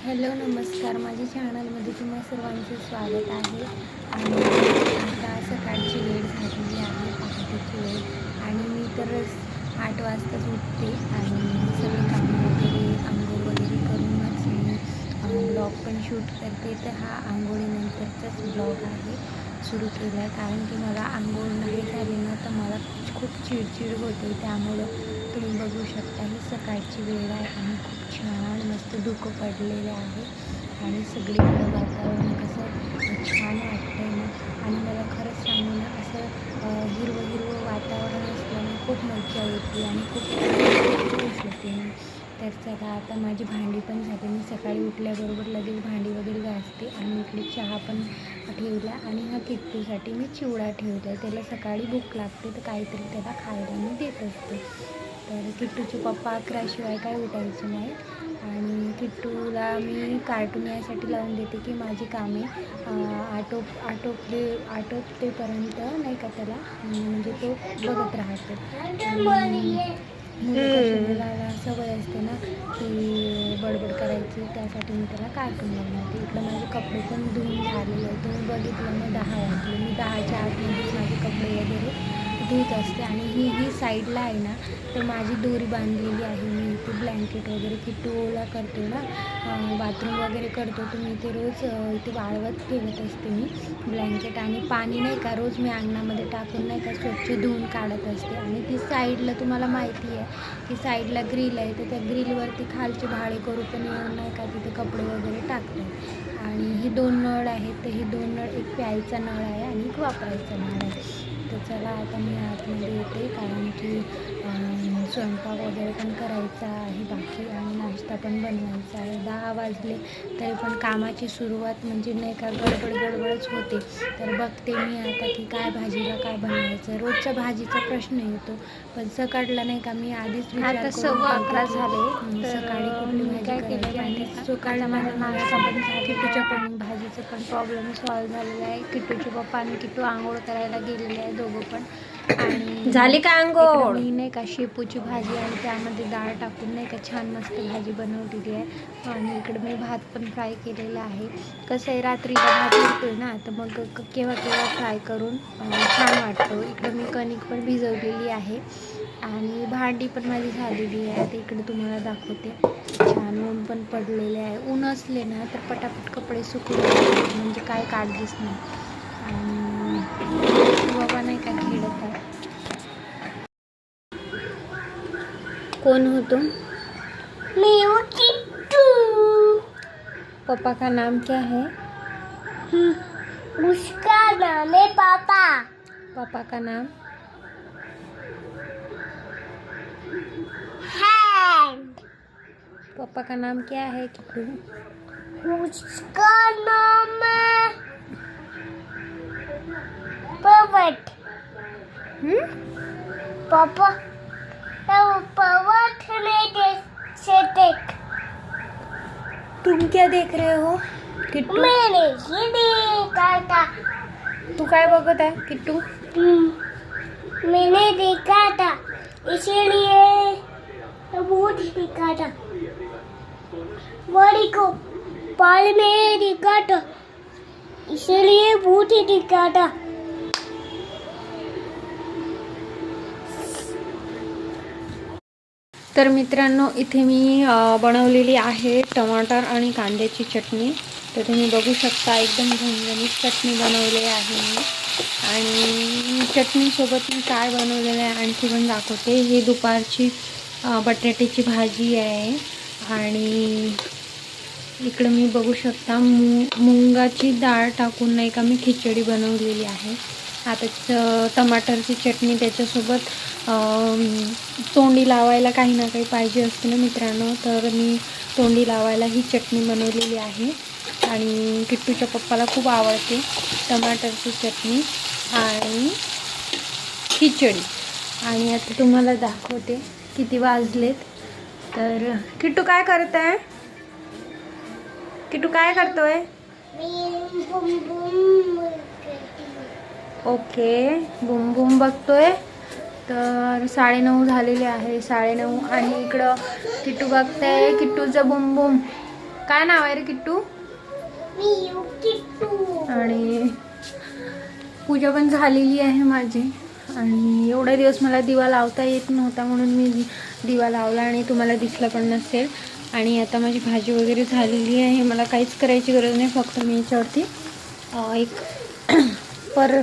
Hello नमस्कार. माझ्या चॅनलमध्ये तुम्हा सर्वांचे स्वागत आहे. आणि आता सकाळची वेळ झालेली आहे पहाटेची वेळ आणि मी तर आठ वाजताच उठते आणि सगळे कामं वगैरे आंघोळ वगैरे करूनच मी ब्लॉग पण शूट करते. तर हा आंघोळीनंतरचाच ब्लॉग आहे सुरू केला कारण की मला आंघोळ नाही झाली ना तर मला खूप चिडचिड होते. त्यामुळं तुम्ही बघू शकता ही सकाळची वेळ आहे आणि खूप छान मस्त धुकं पडलेलं आहे. आणि सगळीकडं वातावरण कसं छान वाटतं ना? आणि मला खरंच सांगू ना असं हिरवं हिरवं वातावरण असल्याने खूप मजा येते आणि खूप होते तर चला आता माझी भांडी पण झाली. मी सकाळी उठल्याबरोबर लगेच भांडी वगैरे घासते आणि इकडे चहा पण ठेवला आणि हा किट्टूसाठी मी चिवडा ठेवला आहे त्याला सकाळी भूक लागते तर काहीतरी त्याला खायला मी देत असते. तर किट्टूचे पप्पा अकराशिवाय काय उठायचे नाहीत. आणि किट्टूला मी कार्टून यासाठी लावून देते की माझी कामे आटोप आटोपले आटोपतेपर्यंत नाही का त्याला? म्हणजे तो बघत राहतो. मुलाला सवय असते ना की बडबड करायची त्यासाठी मी त्याला कार्टून लावून देते. इकडं माझे कपडे पण धुवून झालेले आहेत. तुम्ही बघितलं मग दहा वाजले. मी दहाच्या आतमध्येच माझे कपडे वगैरे धुत असते आणि ही ही साईडला आहे ना तर माझी दोरी बांधलेली आहे मी इथे ब्लँकेट वगैरे किती ओला करतो ना बाथरूम वगैरे करतो तर मी ते रोज इथे वाळवत ठेवत असते मी ब्लँकेट आणि पाणी नाही का रोज मी अंगणामध्ये टाकून नाही का स्वच्छ धुवून काढत असते. आणि ती साईडला तुम्हाला माहिती आहे की साईडला ग्रिल आहे तर त्या ग्रिलवरती खालचे भाडे करू पण येऊन नाही का तिथे कपडे वगैरे टाकतात आणि हे दोन नळ आहेत तर हे दोन नळ एक प्यायचा नळ आहे आणि एक वापरायचा नळ आहे. तर चला आता मी आतमध्ये येते कारण की अं, स्वयंपाक वगैरे पण करायचा आहे बाकी आणि नाश्ता पण बनवायचा आहे. दहा वाजले तरी पण कामाची सुरुवात म्हणजे नाही का गडबड गडबडच होते. तर बघते मी आता की काय भाजीला काय बनवायचं. रोजच्या भाजीचा प्रश्न येतो पण सकाळला नाही का मी आधीच आता सव्वा अकरा झाले, सकाळी काय केलेलं आणि आहे का? सकाळी आता माझा नाश्ता पण झाला किट्टूच्या पण भाजीचं पण प्रॉब्लेम सॉल्व्ह झालेला आहे. किट्टूचे पप्पा आणि किट्टू आंघोळ करायला गेलेले आहे दोघं पण. आणि झाली का आंघोळ? मी नाही का शेपूची भाजी आणि त्यामध्ये डाळ टाकून नाही का छान मस्त भाजी बनवलेली आहे. आणि इकडं मी भात पण फ्राय केलेला आहे. कसं आहे रात्रीला भात उरतोय ना तर मग केव्हा केव्हा फ्राय करून छान वाटतो. इकडं मी कणिक पण भिजवलेली आहे. आणि भांडी पण माझी झालेली आहे. आता इकडे तुम्हाला दाखवते. छान ऊन पण पडलेले आहे. ऊन असले ना तर पटापट कपडे जातात, म्हणजे काय काढलीच नाही. कौन हो तुम मी हूँ किट्टू पापा का नाम क्या है? उसका नाम है पापा. पापा का नाम? हैंड पापा का नाम क्या है किट्टू उसका नाम है. हम्म? पापा वो देख तुम क्या देख रहे हो? किट्टू? मैंने ही देखा था। तू काय बघत आहे किट्टू? हम्म, मैंने देखा था। इसीलिए बहुत देखा था। बड़ी को पाल में देखा था। इसीलिए बहुत ही देखा था। तर मित्रांनो इथे मी बनवलेली आहे टमाटर आणि कांद्याची चटणी. तर तुम्ही बघू शकता एकदम झणझणीत चटणी बनवली आहे मी. आणि चटणीसोबत मी काय बनवलेलं आहे आणखी पण दाखवते. ही दुपारची बटाट्याची भाजी आहे. आणि इकडं मी बघू शकता मु मुंगाची डाळ टाकून नाही का मी खिचडी बनवलेली आहे. आता टमाटरची चटणी त्याच्यासोबत तोंडी लावायला काही ना काही पाहिजे असते ना मित्रांनो. तर मी तोंडी लावायला ही चटणी बनवलेली आहे. आणि किट्टूच्या पप्पाला खूप आवडते टमाटरची चटणी आणि खिचडी. आणि आता तुम्हाला दाखवते किती वाजलेत. तर किट्टू काय करत आहे किट्टू काय करतोय? ओके बुम बुम बघतोय. तर साडेनऊ झालेले आहे साडेनऊ. आणि इकडं किट्टू बघताय किट्टूचं बुम बुम काय नाव आहे रे किट्टू? आणि पूजा पण झालेली आहे माझी. आणि एवढे दिवस मला दिवा लावता येत नव्हता म्हणून मी दिवा लावला आणि तुम्हाला दिसला पण नसेल. आणि आता माझी भाजी वगैरे झालेली आहे. मला काहीच करायची गरज नाही फक्त मी याच्यावरती एक पर